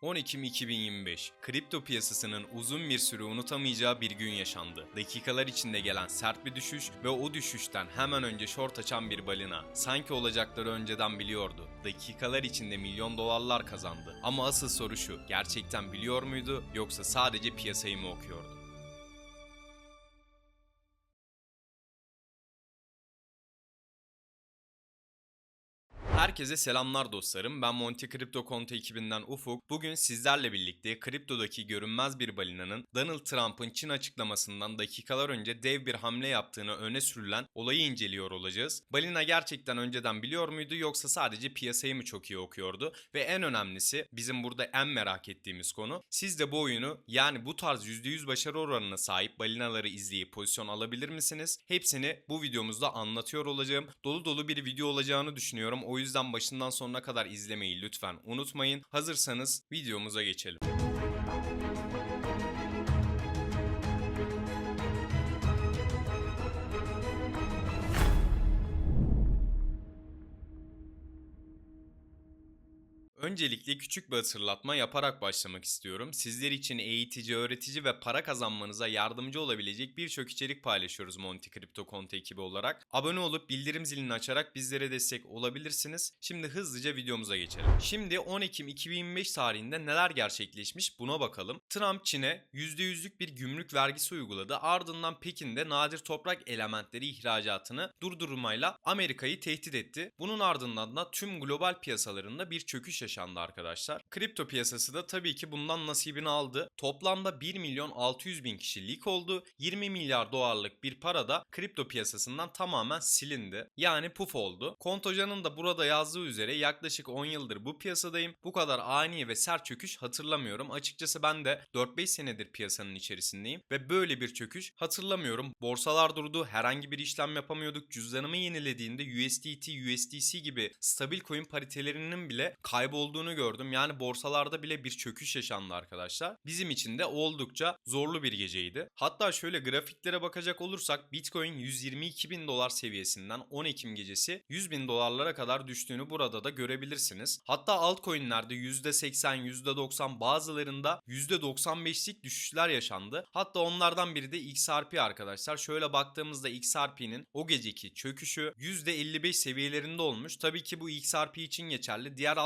10 Ekim 2025, kripto piyasasının uzun bir süre unutamayacağı bir gün yaşandı. Dakikalar içinde gelen sert bir düşüş ve o düşüşten hemen önce short açan bir balina. Sanki olacakları önceden biliyordu. Dakikalar içinde milyon dolarlar kazandı. Ama asıl soru şu, gerçekten biliyor muydu yoksa sadece piyasayı mı okuyordu? Herkese selamlar dostlarım. Ben Monte Crypto Konto ekibinden Ufuk. Bugün sizlerle birlikte kriptodaki görünmez bir balinanın Donald Trump'ın Çin açıklamasından dakikalar önce dev bir hamle yaptığını öne sürülen olayı inceliyor olacağız. Balina gerçekten önceden biliyor muydu yoksa sadece piyasayı mı çok iyi okuyordu? Ve en önemlisi bizim burada en merak ettiğimiz konu siz de bu oyunu yani bu tarz %100 başarı oranına sahip balinaları izleyip pozisyon alabilir misiniz? Hepsini bu videomuzda anlatıyor olacağım. Dolu dolu bir video olacağını düşünüyorum. O yüzden başından sonuna kadar izlemeyi lütfen unutmayın. Hazırsanız videomuza geçelim. Öncelikle küçük bir hatırlatma yaparak başlamak istiyorum. Sizler için eğitici, öğretici ve para kazanmanıza yardımcı olabilecek birçok içerik paylaşıyoruz Monte Crypto Konto ekibi olarak. Abone olup bildirim zilini açarak bizlere destek olabilirsiniz. Şimdi hızlıca videomuza geçelim. Şimdi 10 Ekim 2025 tarihinde neler gerçekleşmiş buna bakalım. Trump Çin'e %100'lük bir gümrük vergisi uyguladı. Ardından Pekin'de nadir toprak elementleri ihracatını durdurmayla Amerika'yı tehdit etti. Bunun ardından da tüm global piyasalarında bir çöküş yaşandı arkadaşlar. Kripto piyasası da tabii ki bundan nasibini aldı. Toplamda 1 milyon 600 bin kişi leak oldu. 20 milyar dolarlık bir para da kripto piyasasından tamamen silindi. Yani puf oldu. Kontocan'ın da burada yazdığı üzere yaklaşık 10 yıldır bu piyasadayım. Bu kadar ani ve sert çöküş hatırlamıyorum. Açıkçası ben de 4-5 senedir piyasanın içerisindeyim ve böyle bir çöküş hatırlamıyorum. Borsalar durdu, herhangi bir işlem yapamıyorduk. Cüzdanımı yenilediğinde USDT, USDC gibi stabil coin paritelerinin bile kaybolduğunu gördüm. Yani borsalarda bile bir çöküş yaşandı arkadaşlar. Bizim için de oldukça zorlu bir geceydi. Hatta şöyle grafiklere bakacak olursak Bitcoin 122 bin dolar seviyesinden 10 Ekim gecesi 100 bin dolarlara kadar düştüğünü burada da görebilirsiniz. Hatta altcoinlerde %80, %90 bazılarında %95'lik düşüşler yaşandı. Hatta onlardan biri de XRP arkadaşlar. Şöyle baktığımızda XRP'nin o geceki çöküşü %55 seviyelerinde olmuş. Tabii ki bu XRP için geçerli. Diğer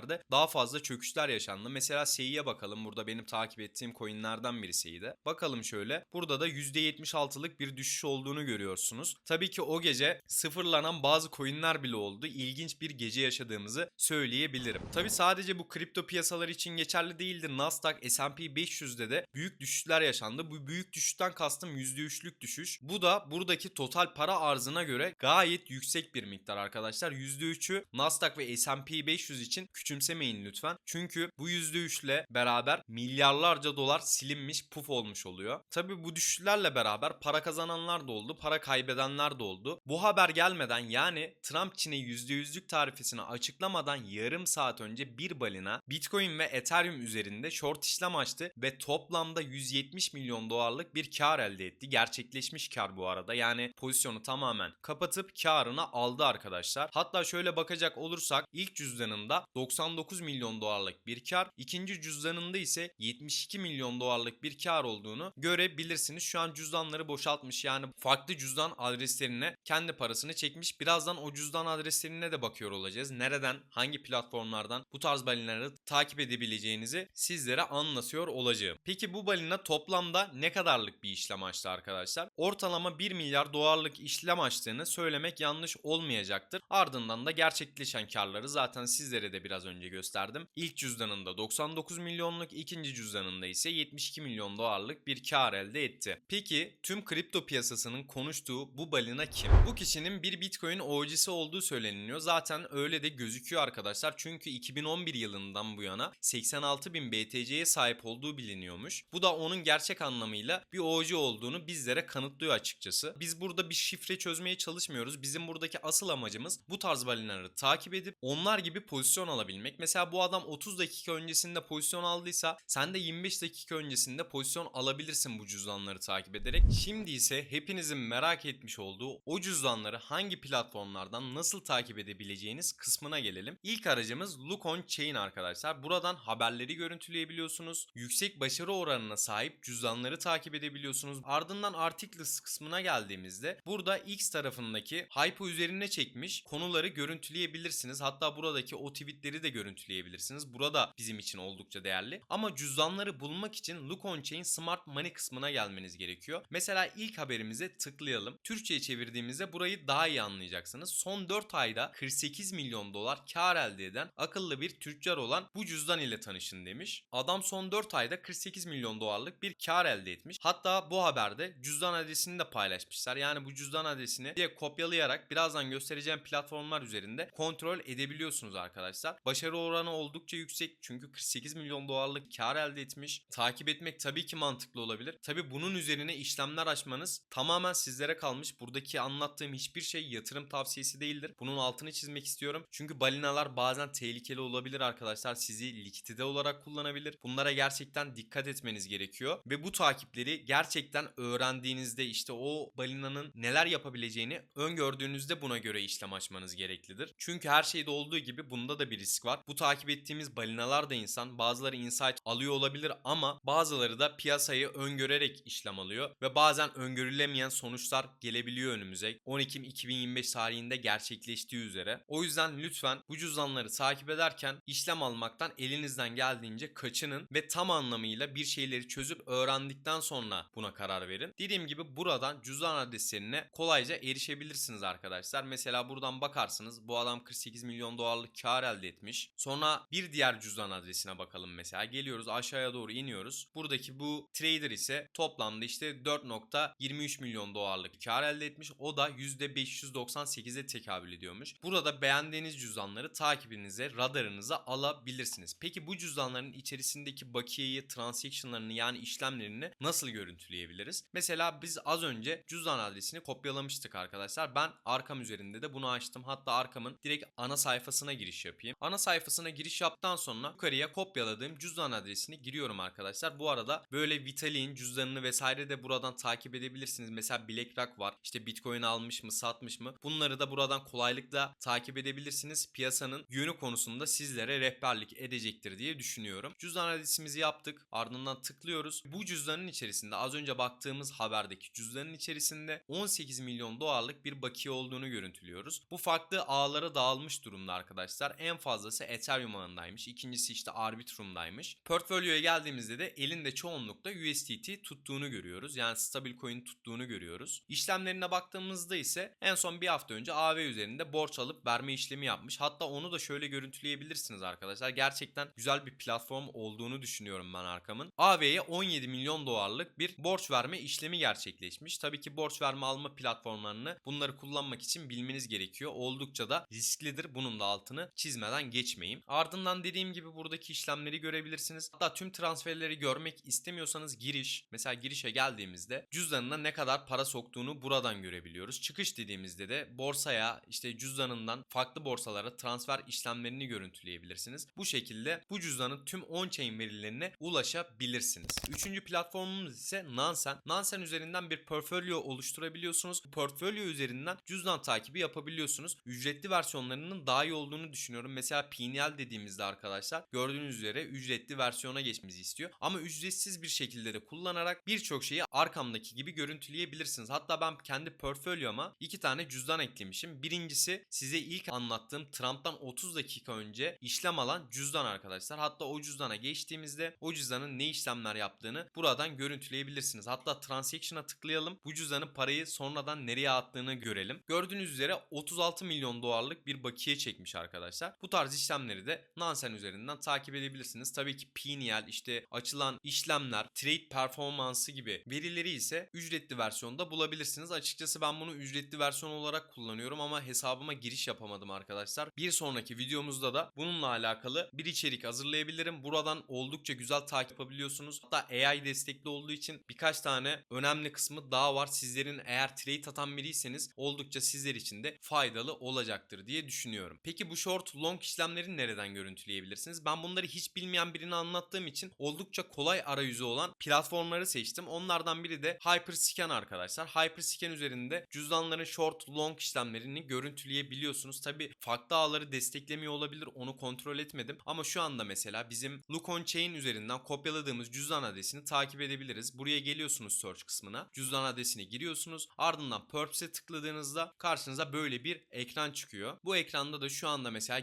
altcoin'lerde daha fazla çöküşler yaşandı. Mesela Sei'ye bakalım. Burada benim takip ettiğim coin'lerden biri Sei'de. Bakalım şöyle. Burada da %76'lık bir düşüş olduğunu görüyorsunuz. Tabii ki o gece sıfırlanan bazı coin'ler bile oldu. İlginç bir gece yaşadığımızı söyleyebilirim. Tabii sadece bu kripto piyasalar için geçerli değildir. Nasdaq, S&P 500'de de büyük düşüşler yaşandı. Bu büyük düşüşten kastım %3'lük düşüş. Bu da buradaki total para arzına göre gayet yüksek bir miktar arkadaşlar. %3'ü Nasdaq ve S&P 500 için küçümsemeyin lütfen. Çünkü bu %3 ile beraber milyarlarca dolar silinmiş puf olmuş oluyor. Tabi bu düşüşlerle beraber para kazananlar da oldu, para kaybedenler de oldu. Bu haber gelmeden yani Trump Çin'e %100'lük tarifesini açıklamadan yarım saat önce bir balina Bitcoin ve Ethereum üzerinde short işlem açtı ve toplamda 170 milyon dolarlık bir kar elde etti. Gerçekleşmiş kar bu arada. Yani pozisyonu tamamen kapatıp karını aldı arkadaşlar. Hatta şöyle bakacak olursak ilk cüzdanında 99 milyon dolarlık bir kar, ikinci cüzdanında ise 72 milyon dolarlık bir kar olduğunu görebilirsiniz. Şu an cüzdanları boşaltmış yani farklı cüzdan adreslerine kendi parasını çekmiş. Birazdan o cüzdan adreslerine de bakıyor olacağız. Nereden, hangi platformlardan bu tarz balinaları takip edebileceğinizi sizlere anlatıyor olacağım. Peki bu balina toplamda ne kadarlık bir işlem açtı arkadaşlar? Ortalama 1 milyar dolarlık işlem açtığını söylemek yanlış olmayacaktır. Ardından da gerçekleşen karları zaten sizlere de biraz önce gösterdim. İlk cüzdanında 99 milyonluk, ikinci cüzdanında ise 72 milyon dolarlık bir kar elde etti. Peki tüm kripto piyasasının konuştuğu bu balina kim? Bu kişinin bir Bitcoin OG'si olduğu söyleniyor. Zaten öyle de gözüküyor arkadaşlar. Çünkü 2011 yılından bu yana 86 bin BTC'ye sahip olduğu biliniyormuş. Bu da onun gerçek anlamıyla bir OG olduğunu bizlere kanıtlıyor açıkçası. Biz burada bir şifre çözmeye çalışmıyoruz. Bizim buradaki asıl amacımız bu tarz balinaları takip edip onlar gibi pozisyon alabilmek alabilmek. Mesela bu adam 30 dakika öncesinde pozisyon aldıysa sen de 25 dakika öncesinde pozisyon alabilirsin bu cüzdanları takip ederek. Şimdi ise hepinizin merak etmiş olduğu o cüzdanları hangi platformlardan nasıl takip edebileceğiniz kısmına gelelim. İlk aracımız Look on Chain arkadaşlar. Buradan haberleri görüntüleyebiliyorsunuz. Yüksek başarı oranına sahip cüzdanları takip edebiliyorsunuz. Ardından Articles kısmına geldiğimizde burada X tarafındaki hype üzerine çekmiş konuları görüntüleyebilirsiniz. Hatta buradaki o tweetleri de görüntüleyebilirsiniz. Burada bizim için oldukça değerli. Ama cüzdanları bulmak için Look on Chain Smart Money kısmına gelmeniz gerekiyor. Mesela ilk haberimize tıklayalım. Türkçe'ye çevirdiğimizde burayı daha iyi anlayacaksınız. Son 4 ayda 48 milyon dolar kar elde eden akıllı bir tüccar olan bu cüzdan ile tanışın demiş. Adam son 4 ayda 48 milyon dolarlık bir kar elde etmiş. Hatta bu haberde cüzdan adresini de paylaşmışlar. Yani bu cüzdan adresini diye kopyalayarak birazdan göstereceğim platformlar üzerinde kontrol edebiliyorsunuz arkadaşlar. Başarı oranı oldukça yüksek çünkü 48 milyon dolarlık kar elde etmiş. Takip etmek tabii ki mantıklı olabilir. Tabii bunun üzerine işlemler açmanız tamamen sizlere kalmış. Buradaki anlattığım hiçbir şey yatırım tavsiyesi değildir. Bunun altını çizmek istiyorum. Çünkü balinalar bazen tehlikeli olabilir arkadaşlar. Sizi likidite olarak kullanabilir. Bunlara gerçekten dikkat etmeniz gerekiyor. Ve bu takipleri gerçekten öğrendiğinizde işte o balinanın neler yapabileceğini öngördüğünüzde buna göre işlem açmanız gereklidir. Çünkü her şeyde olduğu gibi bunda da bir risk var. Bu takip ettiğimiz balinalar da insan. Bazıları insight alıyor olabilir ama bazıları da piyasayı öngörerek işlem alıyor ve bazen öngörülemeyen sonuçlar gelebiliyor önümüze. 10 Ekim 2025 tarihinde gerçekleştiği üzere. O yüzden lütfen bu cüzdanları takip ederken işlem almaktan elinizden geldiğince kaçının ve tam anlamıyla bir şeyleri çözüp öğrendikten sonra buna karar verin. Dediğim gibi buradan cüzdan adreslerine kolayca erişebilirsiniz arkadaşlar. Mesela buradan bakarsınız bu adam 48 milyon dolarlık kar elde etmiş. Sonra bir diğer cüzdan adresine bakalım mesela. Geliyoruz aşağıya doğru iniyoruz. Buradaki bu trader ise toplamda işte 4.23 milyon dolarlık kar elde etmiş. O da %598'e tekabül ediyormuş. Burada beğendiğiniz cüzdanları takibinize, radarınıza alabilirsiniz. Peki bu cüzdanların içerisindeki bakiyeyi, transactionlarını yani işlemlerini nasıl görüntüleyebiliriz? Mesela biz az önce cüzdan adresini kopyalamıştık arkadaşlar. Ben arkam üzerinde de bunu açtım. Hatta arkamın direkt ana sayfasına giriş yapayım. Ana sayfasına giriş yaptıktan sonra yukarıya kopyaladığım cüzdan adresini giriyorum arkadaşlar. Bu arada böyle Vitalik'in cüzdanını vesaire de buradan takip edebilirsiniz. Mesela BlackRock var. İşte Bitcoin almış mı, satmış mı? Bunları da buradan kolaylıkla takip edebilirsiniz. Piyasanın yönü konusunda sizlere rehberlik edecektir diye düşünüyorum. Cüzdan adresimizi yaptık. Ardından tıklıyoruz. Bu cüzdanın içerisinde az önce baktığımız haberdeki cüzdanın içerisinde 18 milyon dolarlık bir bakiye olduğunu görüntülüyoruz. Bu farklı ağlara dağılmış durumda arkadaşlar. En fazlası Ethereum ağındaymış. İkincisi işte Arbitrum'daymış. Portfolyoya geldiğimizde de elinde çoğunlukla USDT tuttuğunu görüyoruz. Yani stabil coin tuttuğunu görüyoruz. İşlemlerine baktığımızda ise en son bir hafta önce AV üzerinde borç alıp verme işlemi yapmış. Hatta onu da şöyle görüntüleyebilirsiniz arkadaşlar. Gerçekten güzel bir platform olduğunu düşünüyorum ben arkamın. AV'ye 17 milyon dolarlık bir borç verme işlemi gerçekleşmiş. Tabii ki borç verme alma platformlarını bunları kullanmak için bilmeniz gerekiyor. Oldukça da risklidir. Bunun da altını çizmeden geçmeyin. Ardından dediğim gibi buradaki işlemleri görebilirsiniz. Hatta tüm transferleri görmek istemiyorsanız giriş. Mesela girişe geldiğimizde cüzdanına ne kadar para soktuğunu buradan görebiliyoruz. Çıkış dediğimizde de borsaya işte cüzdanından farklı borsalara transfer işlemlerini görüntüleyebilirsiniz. Bu şekilde bu cüzdanın tüm on-chain verilerine ulaşabilirsiniz. Üçüncü platformumuz ise Nansen. Nansen üzerinden bir portfolyo oluşturabiliyorsunuz. Bu portfolyo üzerinden cüzdan takibi yapabiliyorsunuz. Ücretli versiyonlarının daha iyi olduğunu düşünüyorum. Mesela PNL dediğimizde arkadaşlar gördüğünüz üzere ücretli versiyona geçmemizi istiyor. Ama ücretsiz bir şekilde de kullanarak birçok şeyi arkamdaki gibi görüntüleyebilirsiniz. Hatta ben kendi portfolyoma iki tane cüzdan eklemişim. Birincisi size ilk anlattığım Trump'tan 30 dakika önce işlem alan cüzdan arkadaşlar. Hatta o cüzdana geçtiğimizde o cüzdanın ne işlemler yaptığını buradan görüntüleyebilirsiniz. Hatta transaction'a tıklayalım. Bu cüzdanın parayı sonradan nereye attığını görelim. Gördüğünüz üzere 36 milyon dolarlık bir bakiye çekmiş arkadaşlar. Bu tarz işlemleri de Nansen üzerinden takip edebilirsiniz. Tabii ki PNL işte açılan işlemler, trade performansı gibi verileri ise ücretli versiyonda bulabilirsiniz. Açıkçası ben bunu ücretli versiyon olarak kullanıyorum ama hesabıma giriş yapamadım arkadaşlar. Bir sonraki videomuzda da bununla alakalı bir içerik hazırlayabilirim. Buradan oldukça güzel takip yapabiliyorsunuz. Hatta AI destekli olduğu için birkaç tane önemli kısmı daha var. Sizlerin eğer trade atan biriyseniz oldukça sizler için de faydalı olacaktır diye düşünüyorum. Peki bu short long işlem işlemleri nereden görüntüleyebilirsiniz? Ben bunları hiç bilmeyen birini anlattığım için oldukça kolay arayüzü olan platformları seçtim. Onlardan biri de Hyperscan arkadaşlar. Hyperscan üzerinde cüzdanların short, long işlemlerini görüntüleyebiliyorsunuz. Tabi farklı ağları desteklemiyor olabilir onu kontrol etmedim. Ama şu anda mesela bizim Look Chain üzerinden kopyaladığımız cüzdan adresini takip edebiliriz. Buraya geliyorsunuz search kısmına. Cüzdan adresini giriyorsunuz. Ardından Purpse'e tıkladığınızda karşınıza böyle bir ekran çıkıyor. Bu ekranda da şu anda mesela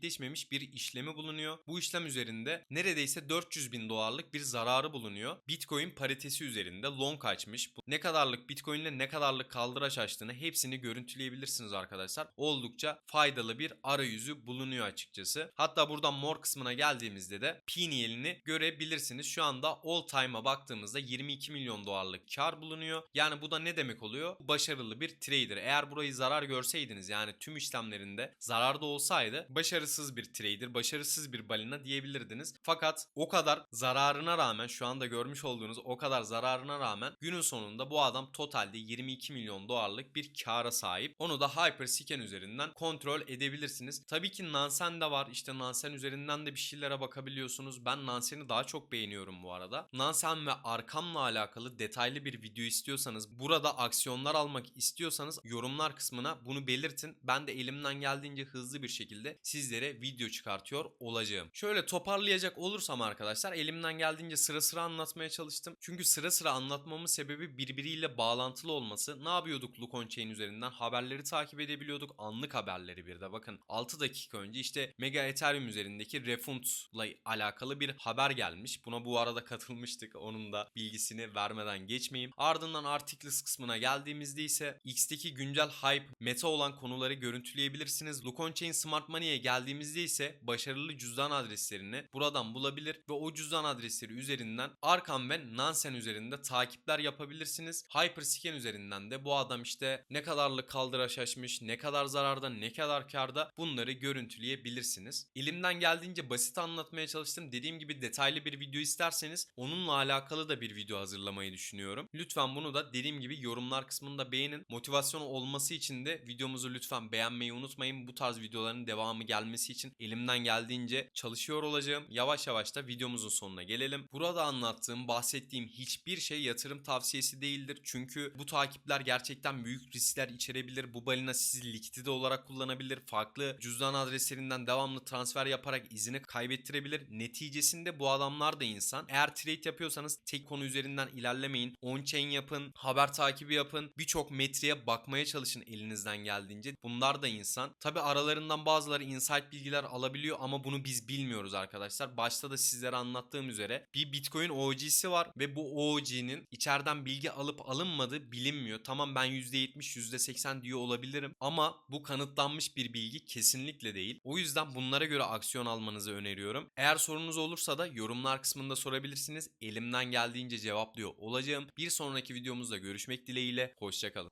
gerçekleşmemiş bir işlemi bulunuyor. Bu işlem üzerinde neredeyse 400 bin dolarlık bir zararı bulunuyor. Bitcoin paritesi üzerinde long açmış. Ne kadarlık Bitcoin ile ne kadarlık kaldıraç açtığını hepsini görüntüleyebilirsiniz arkadaşlar. Oldukça faydalı bir arayüzü bulunuyor açıkçası. Hatta buradan more kısmına geldiğimizde de PNL'ini görebilirsiniz. Şu anda all time'a baktığımızda 22 milyon dolarlık kar bulunuyor. Yani bu da ne demek oluyor? Başarılı bir trader. Eğer burayı zarar görseydiniz yani tüm işlemlerinde zararda olsaydı başarısız bir trader, başarısız bir balina diyebilirdiniz. Fakat o kadar zararına rağmen şu anda görmüş olduğunuz o kadar zararına rağmen günün sonunda bu adam totalde 22 milyon dolarlık bir kara sahip. Onu da Hyperscan üzerinden kontrol edebilirsiniz. Tabii ki Nansen de var. İşte Nansen üzerinden de bir şeylere bakabiliyorsunuz. Ben Nansen'i daha çok beğeniyorum bu arada. Nansen ve arkamla alakalı detaylı bir video istiyorsanız, burada aksiyonlar almak istiyorsanız yorumlar kısmına bunu belirtin. Ben de elimden geldiğince hızlı bir şekilde sizlere video çıkartıyor olacağım. Şöyle toparlayacak olursam arkadaşlar elimden geldiğince sıra sıra anlatmaya çalıştım. Çünkü sıra sıra anlatmamın sebebi birbiriyle bağlantılı olması. Ne yapıyorduk Lukon Chain üzerinden? Haberleri takip edebiliyorduk. Anlık haberleri bir de bakın. 6 dakika önce işte Mega Ethereum üzerindeki refundla alakalı bir haber gelmiş. Buna bu arada katılmıştık. Onun da bilgisini vermeden geçmeyeyim. Ardından articles kısmına geldiğimizde ise X'teki güncel hype, meta olan konuları görüntüleyebilirsiniz. Lukon Chain Smart Money'e geldiğimizde ise başarılı cüzdan adreslerini buradan bulabilir ve o cüzdan adresleri üzerinden Arkham ve Nansen üzerinde takipler yapabilirsiniz. Hyperscan üzerinden de bu adam işte ne kadarlık kaldıraç açmış, ne kadar zararda, ne kadar karda bunları görüntüleyebilirsiniz. Elimden geldiğince basit anlatmaya çalıştım. Dediğim gibi detaylı bir video isterseniz onunla alakalı da bir video hazırlamayı düşünüyorum. Lütfen bunu da dediğim gibi yorumlar kısmında beğenin. Motivasyon olması için de videomuzu lütfen beğenmeyi unutmayın. Bu tarz videoların devamı gelmesi için elimden geldiğince çalışıyor olacağım. Yavaş yavaş da videomuzun sonuna gelelim. Burada anlattığım, bahsettiğim hiçbir şey yatırım tavsiyesi değildir. Çünkü bu takipler gerçekten büyük riskler içerebilir. Bu balina sizi likidite olarak kullanabilir. Farklı cüzdan adreslerinden devamlı transfer yaparak izini kaybettirebilir. Neticesinde bu adamlar da insan. Eğer trade yapıyorsanız tek konu üzerinden ilerlemeyin. On-chain yapın, haber takibi yapın. Birçok metriğe bakmaya çalışın elinizden geldiğince. Bunlar da insan. Tabi aralarından bazıları insight bilgiler alabiliyor ama bunu biz bilmiyoruz arkadaşlar. Başta da sizlere anlattığım üzere bir Bitcoin OG'si var ve bu OG'nin içeriden bilgi alıp alınmadığı bilinmiyor. Tamam ben %70, %80 diyor olabilirim ama bu kanıtlanmış bir bilgi kesinlikle değil. O yüzden bunlara göre aksiyon almanızı öneriyorum. Eğer sorunuz olursa da yorumlar kısmında sorabilirsiniz. Elimden geldiğince cevaplıyor olacağım. Bir sonraki videomuzda görüşmek dileğiyle. Hoşçakalın.